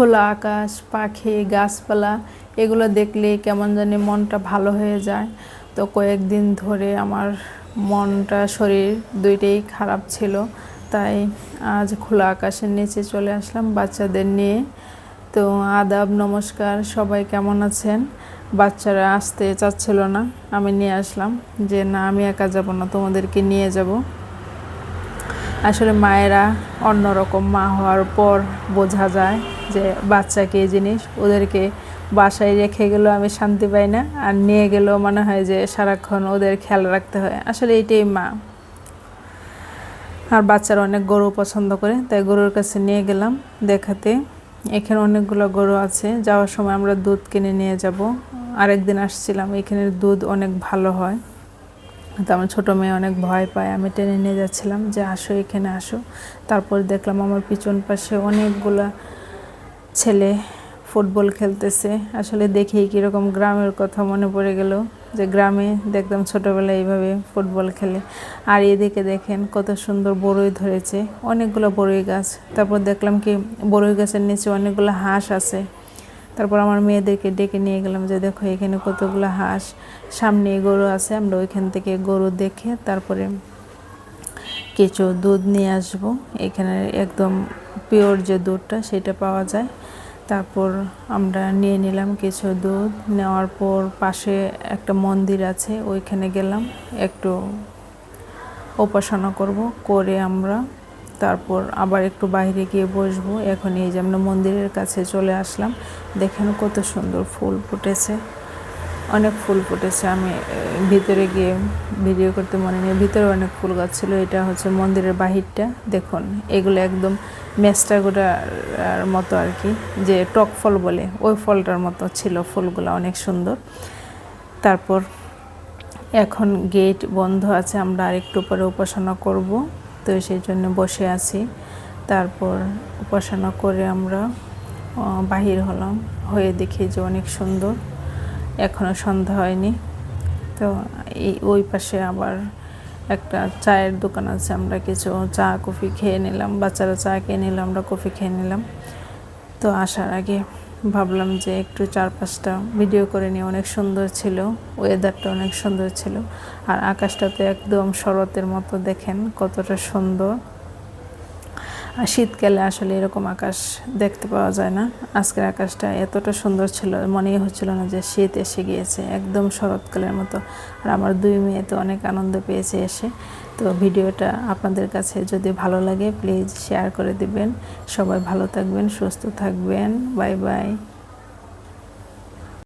খোলা আকাশ, পাখি, গাছপালা, এগুলো দেখলে কেমন জানি মনটা ভালো হয়ে যায়। তো কয়েকদিন ধরে আমার মনটা শরীর দুইটাই খারাপ ছিল, তাই আজ খোলা আকাশের নিচে চলে আসলাম বাচ্চাদের নিয়ে। তো আদাব, নমস্কার, সবাই কেমন আছেন? বাচ্চারা আসতে চাচ্ছিল না, আমি নিয়ে আসলাম। যে না, আমি একা যাব না, তোমাদেরকে নিয়ে যাব। আসলে মায়েরা অন্যরকম মা হওয়ার পর বোঝা যায় যে বাচ্চা কি জিনিস? ওদেরকে বাসায় রেখে গেলেও আমি শান্তি পাই না। আর নিয়ে গেলেও মনে হয় যে সারাক্ষণ ওদের খেয়াল রাখতে হয়। আসলে এইটাই মা। আর বাচ্চারা অনেক গরু পছন্দ করে, তাই গরুর কাছে নিয়ে গেলাম দেখাতে। এখানে অনেকগুলো গরু আছে। যাওয়ার সময় আমরা দুধ কিনে নিয়ে যাব। আরেকদিন আসছিলাম এখানের দুধ অনেক ভালো হয়। তো আমার ছোটো মেয়ে অনেক ভয় পায়। আমি টেনে নিয়ে যাচ্ছিলাম যে আসো, এখানে আসো। তারপর দেখলাম আমার পিছন পাশে অনেকগুলা ছেলে ফুটবল খেলতেছে। আসলে দেখেই কীরকম গ্রামের কথা মনে পড়ে গেল যে গ্রামে দেখতাম ছোটোবেলায় এইভাবে ফুটবল খেলে। আর এদিকে দেখেন কত সুন্দর বড়ই ধরেছে, অনেকগুলো বড়ই গাছ। তারপর দেখলাম কি বড়ই গাছের নিচে অনেকগুলো হাঁস আছে। তারপর আমার মেয়েদেরকে ডেকে নিয়ে গেলাম যে দেখো এখানে কতগুলো হাঁস, সামনে গরু আছে, আমরা ওইখান থেকে গরু দেখে তারপরে কিছু দুধ নিয়ে আসব। এখানে একদম পিওর যে দুধটা সেটা পাওয়া যায়। তারপর আমরা নিয়ে নিলাম কিছু দুধ। নেওয়ার পর পাশে একটা মন্দির আছে, ওইখানে গেলাম, একটু উপাসনা করব, করে আমরা তারপর আবার একটু বাইরে গিয়ে বসবো। এখন এই যে আমরা মন্দিরের কাছে চলে আসলাম, দেখেন কত সুন্দর ফুল ফুটেছে। অনেক ফুল ফুটেছে। আমি ভিতরে গিয়ে ভিডিও করতে মনে নেই। ভিতরে অনেক ফুল গাছ ছিল। এটা হচ্ছে মন্দিরের বাহিরটা। দেখুন, এগুলো একদম মেস্টাগুড়ার মতো আর কি, যে টক ফল বলে। ওই ফলটার মতো ছিল ফুলগুলো, অনেক সুন্দর। তারপর এখন গেট বন্ধ আছে। আমরা আরেকটু পরে উপাসনা করব। তো সেই জন্য বসে আছি। তারপর উপাসনা করে আমরা বাহির হলাম। হয়ে দেখি যে অনেক সুন্দর। এখনও সন্ধ্যা হয়নি। তো এই, ওই পাশে আবার একটা চায়ের দোকান আছে, আমরা কিছু চা, কফি খেয়ে নিলাম। বাচ্চারা চা খেয়ে নিলাম আমরা কফি খেয়ে নিলাম। তো আসার আগে ভাবলাম যে একটু চার পাঁচটা ভিডিও করে নিয়ে অনেক সুন্দর ছিল ওয়েদারটা অনেক সুন্দর ছিল। আর আকাশটা তো একদম শরতের মতো, দেখেন কতটা সুন্দর। শীতকালে আসলে এরকম আকাশ দেখতে পাওয়া যায় না। আজকের আকাশটা এতটা সুন্দর ছিল, মনেই হচ্ছিল না যে শীত এসে গিয়েছে, একদম শরৎকালের মতো। আর আমার দুই মেয়ে তো অনেক আনন্দ পেয়েছে এসে। তো ভিডিওটা আপনাদের কাছে যদি ভালো লাগে প্লিজ শেয়ার করে দিবেন। সবাই ভালো থাকবেন, সুস্থ থাকবেন। Bye bye